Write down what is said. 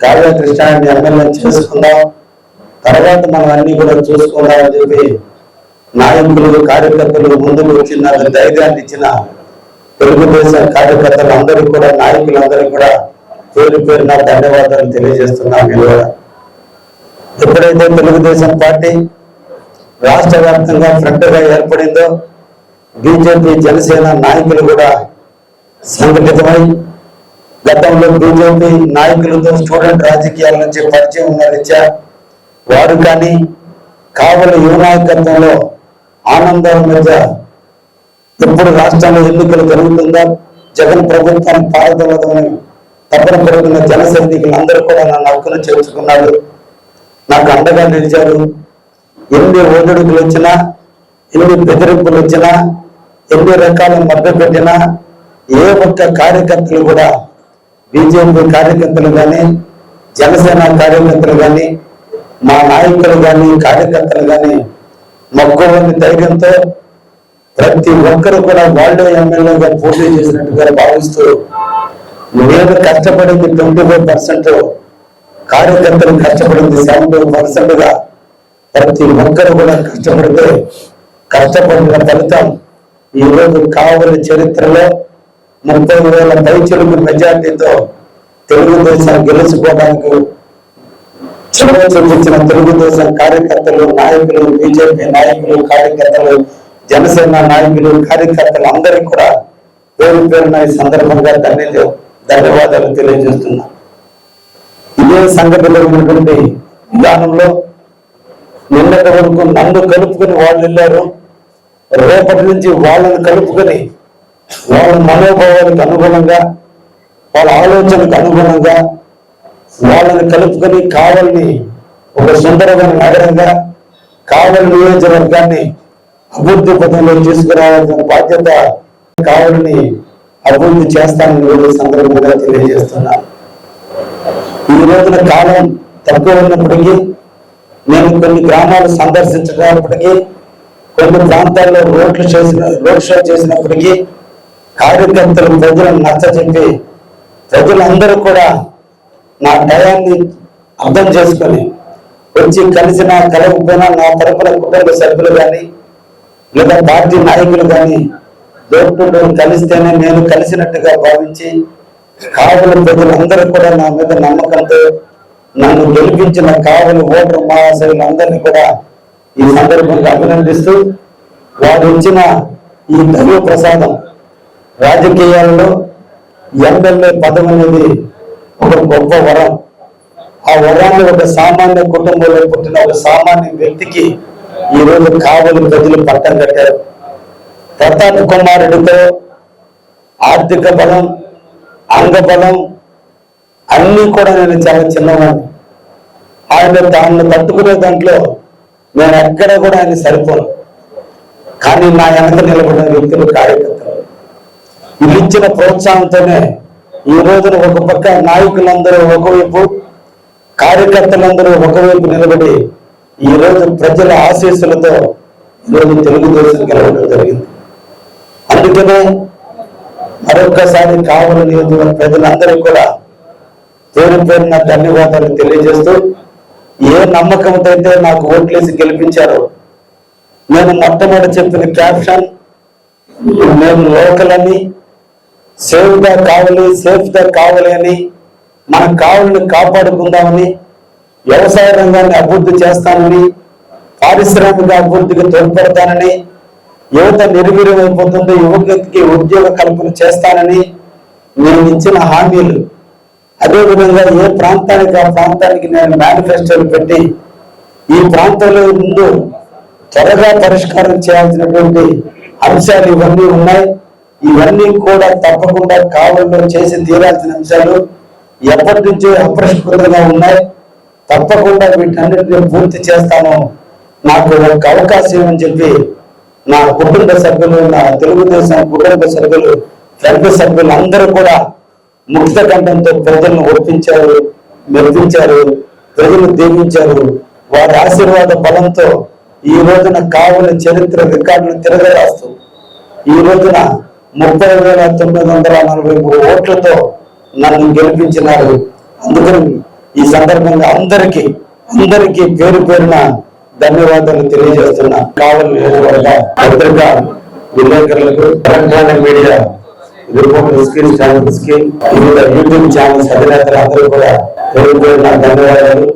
Kavya కృష్ణాన్ని MLA చేసుకుందాం. తర్వాత మనం అన్ని కూడా చూసుకుందాం అని చెప్పి నాయకులు కార్యకర్తలు ముందుకు వచ్చిన ధైర్యాన్ని ఇచ్చిన తెలుగుదేశం కార్యకర్తలు అందరికీ కూడా నాయకులందరికీ కూడా పేరు పేరున ధన్యవాదాలు తెలియజేస్తున్నాం నేను కూడా ఎప్పుడైతే తెలుగుదేశం పార్టీ రాష్ట్ర వ్యాప్తంగా ఫ్రంట్గా ఏర్పడిందో బీజేపీ జనసేన నాయకులు కూడా సంఘటితమై గతంలో బీజేపీ నాయకులతో స్టూడెంట్ రాజకీయాల నుంచి పరిచయం ఉన్న రీత్యా వారు కానీ కావలి యువ నాయకత్వంలో ఆనందం మధ్య ఎప్పుడు రాష్ట్రంలో ఎన్నికలు జరుగుతుందా జగన్ ప్రభుత్వానికి పారదలదని తప్పన పెరుగుతున్న జన సైనికులందరూ కూడా నన్ను హక్కును చేర్చుకున్నారు. నాకు అండగా నిలిచారు. ఎన్ని ఓదడుకులు వచ్చినా ఎన్ని బెదిరింపులు వచ్చినా ఎన్ని రకాల మద్దతు పెట్టినా ఏ ఒక్క కార్యకర్తలు కూడా బీజేపీ కార్యకర్తలు కానీ జనసేన కార్యకర్తలు కానీ మా నాయకులు కానీ కార్యకర్తలు కానీ మక్కువని ధైర్యంతో ప్రతి ఒక్కరు కూడా వాళ్ళే ఎమ్మెల్యేగా పోటీ చేసినట్టుగా భావిస్తూ నేను కష్టపడింది ట్వంటీ ఫైవ్ పర్సెంట్ కార్యకర్తలు కష్టపడింది సెవెంటీ పర్సెంట్గా ప్రతి ఒక్కరు కూడా కష్టపడితే కష్టపడిన ఫలితం ఈ రోజు కావలి చరిత్రలో ముప్పై వేల పైచులకు మెజార్టీతో తెలుగుదేశం గెలుచుకోవడానికి చొరవ చూపించిన తెలుగుదేశం కార్యకర్తలు నాయకులు బీజేపీ నాయకులు కార్యకర్తలు జనసేన నాయకులు కార్యకర్తలు అందరికీ కూడా పేరు పేరున ఈ సందర్భంగా ధన్య ధన్యవాదాలు తెలియజేస్తున్నా. ఇదే సంఘటనలో ఉన్నటువంటి విధానంలో నిన్నటి వరకు నన్ను కలుపుకొని వాళ్ళు వెళ్ళారు. రేపటి నుంచి వాళ్ళని కలుపుకొని వాళ్ళ మనోభావాలకు అనుగుణంగా వాళ్ళ ఆలోచనకు అనుగుణంగా వాళ్ళని కలుపుకొని కావల్ని ఒక సుందరమైన నగరంగా కావలి నియోజకవర్గాన్ని అభివృద్ధి పథంలో తీసుకురావాల్సిన బాధ్యత కావలిని అభివృద్ధి చేస్తానని సందర్భంగా తెలియజేస్తున్నాను ఈ రోజున కాలం తక్కువ ఉన్నప్పటికీ నేను కొన్ని గ్రామాలు సందర్శించినప్పటికీ కొన్ని ప్రాంతాల్లో రోడ్లు చేసిన రోడ్ షో చేసినప్పటికీ కార్యకర్తలు ప్రజలను నచ్చజెప్పి ప్రజలందరూ కూడా నా టయాన్ని అర్థం చేసుకొని వచ్చి కలిసిన కలవకపోయినా నా తరపున కుటుంబ సభ్యులు కానీ లేదా పార్టీ నాయకులు కానీ డోర్ టు డోర్ కలిస్తేనే నేను కలిసినట్టుగా భావించి కావలి ప్రజలందరూ కూడా నా మీద నమ్మకంతో నన్ను గెలిపించిన కావలి ఓటర్ మహాశయులందరినీ కూడా ఈ సందర్భంగా అభినందిస్తూ వారు ఇచ్చిన ఈ దైవ ప్రసాదం రాజకీయాల్లో ఎమ్మెల్యే పదవి అనేది ఒక గొప్ప వరం. ఆ వరాన్ని ఒక సామాన్య కుటుంబంలో పుట్టిన ఒక సామాన్య వ్యక్తికి ఈ రోజు కావలి ప్రజలు పట్టం కట్టారు. ప్రతాప్ కుమారుడితో ఆర్థిక బలం అంగబలం అన్నీ కూడా నేను చాలా చిన్నవాడిని. ఆయన తాను తట్టుకునే దాంట్లో నేను ఎక్కడ కూడా ఆయన సరిపోను. కానీ నా వెనక నిలబడిన వ్యక్తులు కార్యకర్తలు. వీళ్ళు ప్రోత్సాహంతోనే ఈ రోజున ఒక పక్క నాయకులందరూ ఒకవైపు కార్యకర్తలందరూ ఒకవైపు నిలబడి ఈ రోజు ప్రజల ఆశీస్సులతో ఈరోజు తెలుగుదేశం గెలవడం జరిగింది. అందుకనే మరొక్కసారి కావలి నియోజకవర్గ ప్రజలందరూ కూడా పేరు పేరున ధన్యవాదాలు తెలియజేస్తూ ఏ నమ్మకంతో అయితే నాకు ఓట్లేసి గెలిపించారో నేను మొట్టమొదటి చెప్పిన క్యాప్షన్ మేము లోకల్ అని సేఫ్గా కావాలి సేఫ్గా కావాలి అని మన కావులను కాపాడుకుందామని వ్యవసాయ రంగాన్ని అభివృద్ధి చేస్తానని పారిశ్రామిక అభివృద్ధికి తోడ్పడతానని యువత నిర్వీర్యం అయిపోతుంది యువతకి ఉద్యోగ కల్పన చేస్తానని నేను ఇచ్చిన హామీలు. అదేవిధంగా ఏ ప్రాంతానికి ఆ ప్రాంతానికి నేను మేనిఫెస్టోలు పెట్టి ఈ ప్రాంతంలో ముందు త్వరగా పరిష్కారం చేయాల్సినటువంటి అంశాలు ఇవన్నీ ఉన్నాయి. ఇవన్నీ కూడా తప్పకుండా కావల్లో చేసి తీరాల్సిన అంశాలు ఎప్పటి నుంచో అప్రస్కృతంగా ఉన్నాయి. తప్పకుండా వీటన్నిటిని పూర్తి చేస్తాను. నాకు ఒక అవకాశం అని చెప్పి నా కుటుంబ సభ్యులు నా తెలుగుదేశం కుటుంబ సభ్యులు ఫ్రెండ్ సభ్యులు అందరూ కూడా ముక్త కంఠంతో ప్రజలను ఒప్పించారు మెప్పించారు ప్రజలు దీవించారు. వారి ఆశీర్వాద బలంతో ఈ రోజున కావుల చరిత్ర రికార్డులు తిరగరాస్తూ ఈ రోజున ముప్పై వేల తొమ్మిది వందల నలభై మూడు ఓట్లతో నన్ను గెలిపించినారు. అందుకని ఈ సందర్భంగా అందరికీ అందరికీ పేరు పేరున ధన్యవాదాలు తెలియజేస్తున్నా. కావలి నియోజకవర్గ పత్రికా విలేకరులకు తెలంగాణ మీడియా రిపోర్టర్స్కి ఛానల్స్కి వివిధ యూట్యూబ్ ఛానల్స్ అధినేతలు అందరూ కూడా పేరు పేరున ధన్యవాదాలు.